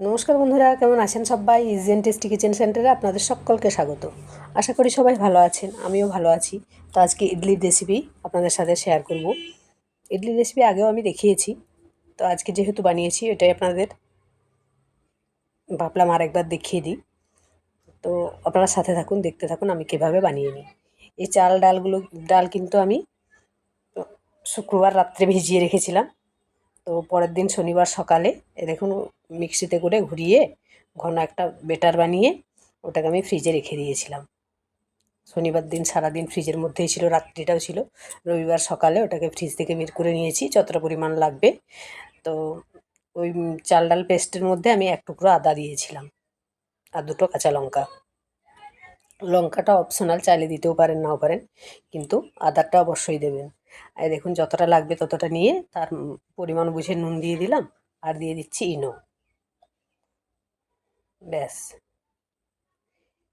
নমস্কার বন্ধুরা, কেমন আছেন সবাই? ইজিএন টেস্টি কিচেন সেন্টারে আপনাদের সকলকে স্বাগত। আশা করি সবাই ভালো আছেন, আমিও ভালো আছি। তো আজকে ইডলির রেসিপি আপনাদের সাথে শেয়ার করব। ইডলির রেসিপি আগেও আমি দেখিয়েছি, তো আজকে যেহেতু বানিয়েছি, এটাই আপনাদের ভাবলাম আর একবার দেখিয়ে দিই। তো আপনারা সাথে থাকুন, দেখতে থাকুন, আমি কীভাবে বানিয়ে নিই। এই চাল ডালগুলো, ডাল কিন্তু আমি শুক্রবার রাত্রে ভিজিয়ে রেখেছিলাম। তো পরের দিন শনিবার সকালে দেখুন মিক্সিতে করে ঘুরিয়ে ঘন একটা বেটার বানিয়ে ওটাকে আমি ফ্রিজে রেখে দিয়েছিলাম। শনিবার দিন সারাদিন ফ্রিজের মধ্যেই ছিল, রাত্রিটাও ছিল। রবিবার সকালে ওটাকে ফ্রিজ থেকে বের করে নিয়েছি, যতটা পরিমাণ লাগবে। তো ওই চাল ডাল পেস্টের মধ্যে আমি এক টুকরো আদা দিয়েছিলাম আর দুটো কাঁচা লঙ্কা। লঙ্কাটা অপশনাল চাইলে দিতেও পারেন, নাও পারেন, কিন্তু আদারটা অবশ্যই দেবেন। দেখুন, যতটা লাগবে ততটা নিয়ে তার পরিমাণ বুঝে নুন দিয়ে দিলাম আর দিয়ে দিচ্ছি ইনো। ব্যাস।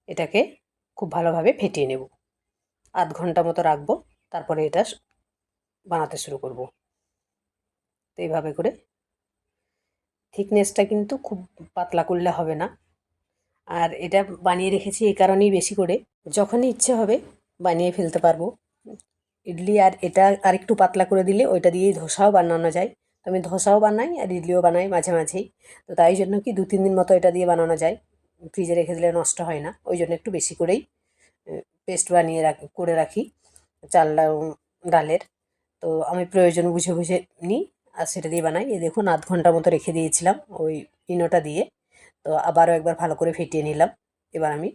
এটাকে খুব ভালোভাবে ফেটিয়ে নেব। আধ ঘণ্টা মতো রাখব, তারপরে এটা বানাতে শুরু করব। তো এইভাবে করে থিকনেসটা কিন্তু খুব পাতলা করলে হবে না। আর এটা বানিয়ে রেখেছি এই কারণেই বেশি করে। যখনই ইচ্ছে হবে বানিয়ে ফেলতে পারব। ইডলি আর এটা আর একটু পাতলা করে দিলে ওইটা দিয়েই ধোসাও বানানো যায়। তো আমি ধোসাও বানাই আর ইডলিও বানাই মাঝে মাঝেই। তো তাই জন্য কি দু তিন দিন মতো এটা দিয়ে বানানো যায়। ফ্রিজে রেখে দিলে নষ্ট হয় না, ওই জন্য একটু বেশি করেই পেস্ট বানিয়ে রাখি, করে রাখি চাল ডালের। তো আমি প্রয়োজন বুঝে বুঝে নিই আর সেটা দিয়ে বানাই। এই দেখুন আধ ঘণ্টা মতো রেখে দিয়েছিলাম ওই ইনোটা দিয়ে। তো আবারও একবার ভালো করে ফেটিয়ে নিলাম। এবার আমি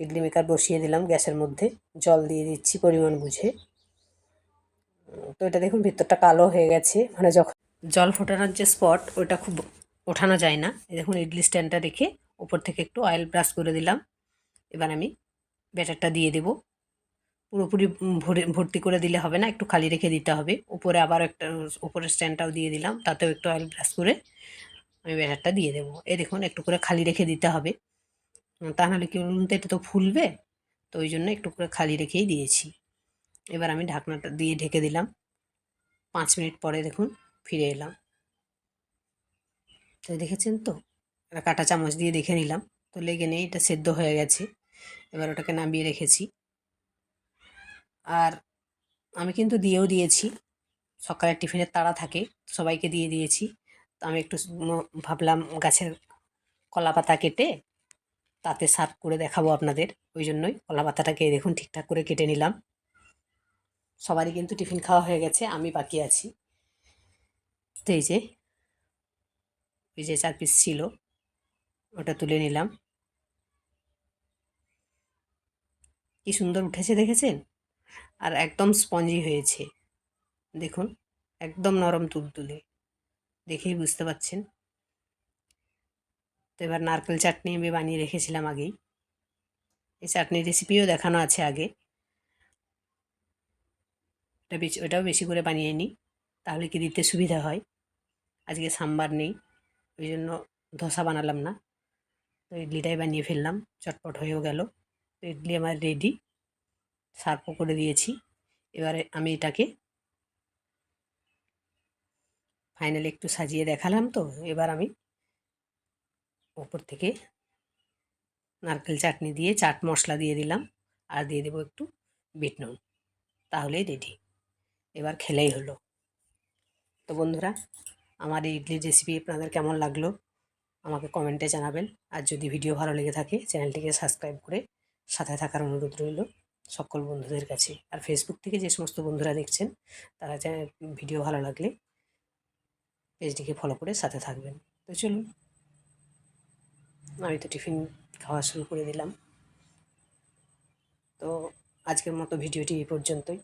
ইডলি মেকার বসিয়ে দিলাম গ্যাসের মধ্যে। জল দিয়ে দিচ্ছি পরিমাণ বুঝে। তো এটা দেখুন, ভিতরটা কালো হয়ে গেছে। মানে যখন জল ফোটানোর যে স্পট, ওটা খুব ওঠানো যায় না। দেখুন, ইডলি স্ট্যান্ডটা রেখে উপর থেকে একটু অয়েল ব্রাশ করে দিলাম। এবার আমি ব্যাটারটা দিয়ে দেব। পুরোপুরি ভরে, ভর্তি করে দিলে হবে না, একটু খালি রেখে দিতে হবে। উপরে আবার একটা, উপরের স্ট্যান্ডটাও দিয়ে দিলাম, তাতেও একটু অয়েল ব্রাশ করে আমি ব্যাটারটা দিয়ে দেবো। এই দেখুন, একটু করে খালি রেখে দিতে হবে। তা নাহলে কি বলুন তো এটা তো ফুলবে? তো ওই জন্য একটু করে খালি রেখেই দিয়েছি। এবার আমি ঢাকনাটা দিয়ে ঢেকে দিলাম। পাঁচ মিনিট পরে দেখুন ফিরে এলাম। তো দেখেছেন তো? একটা কাটা চামচ দিয়ে দেখে নিলাম। তো লেগে নেই, এটা সেদ্ধ হয়ে গেছে। এবার ওটাকে নামিয়ে রেখেছি। আর আমি কিন্তু দিয়েও দিয়েছি। সকালের টিফিনের তাড়া থাকে, সবাইকে দিয়ে দিয়েছি। তো আমি একটু ভাবলাম গাছের কলা পাতা কেটে তাতে সার্ভ করে দেখাবো আপনাদের। ওই জন্যই কলা পাতাটাকে দেখুন ঠিকঠাক করে কেটে নিলাম। সবারই কিন্তু টিফিন খাওয়া হয়ে গেছে, আমি বাকি আছি। তো এই যে ওই যে চার পিস ছিল, ওটা তুলে নিলাম। কি সুন্দর উঠেছে দেখেছেন? আর একদম স্পঞ্জি হয়েছে। দেখুন, একদম নরম তুলতুলে। দেখেই বুঝতে পাচ্ছেন। তো এবার নারকেল চাটনি আমি বানিয়ে রেখেছিলাম আগেই। এই চাটনির রেসিপিও দেখানো আছে আগে। এটা বেশি, ওটাও বেশি করে বানিয়ে নিই, তাহলে কি দিতে সুবিধা হয়? আজকে সাম্বার নেই, ওই জন্য ধোসা বানালাম না। তো ইডলিটাই বানিয়ে ফেললাম, চটপট হয়েও গেল। তো ইডলি আমার রেডি সার্ভও করে দিয়েছি। এবারে আমি এটাকে ফাইনালি একটু সাজিয়ে দেখালাম তো, এবার আমি ওপর থেকে নারকেল চাটনি দিয়ে চাট মশলা দিয়ে দিলাম আর দিয়ে দেবো একটু বিট নুন। তাহলেই রেডি এবার খেলেই হলো। তো বন্ধুরা, আমার এই ইডলির রেসিপি আপনাদের কেমন লাগল? আমাকে কমেন্টে জানাবেন। আর যদি ভিডিও ভালো লেগে থাকে, চ্যানেলটিকে সাবস্ক্রাইব করে সাথে থাকার অনুরোধ রইল সকল বন্ধুদের কাছে। আর ফেসবুক থেকে যে সমস্ত বন্ধুরা দেখছেন, তারা ভিডিও ভালো লাগলে পেজটিকে ফলো করে সাথে থাকবেন। তো চলুন আমি তো টিফিন খাওয়া শুরু করে দিলাম। তো আজকের মতো ভিডিওটি এই পর্যন্তই।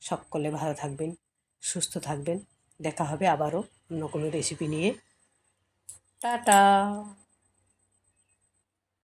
সকলে ভালো থাকবেন, সুস্থ থাকবেন। দেখা হবে আবারও অন্য কোনো রেসিপি নিয়ে। টাটা।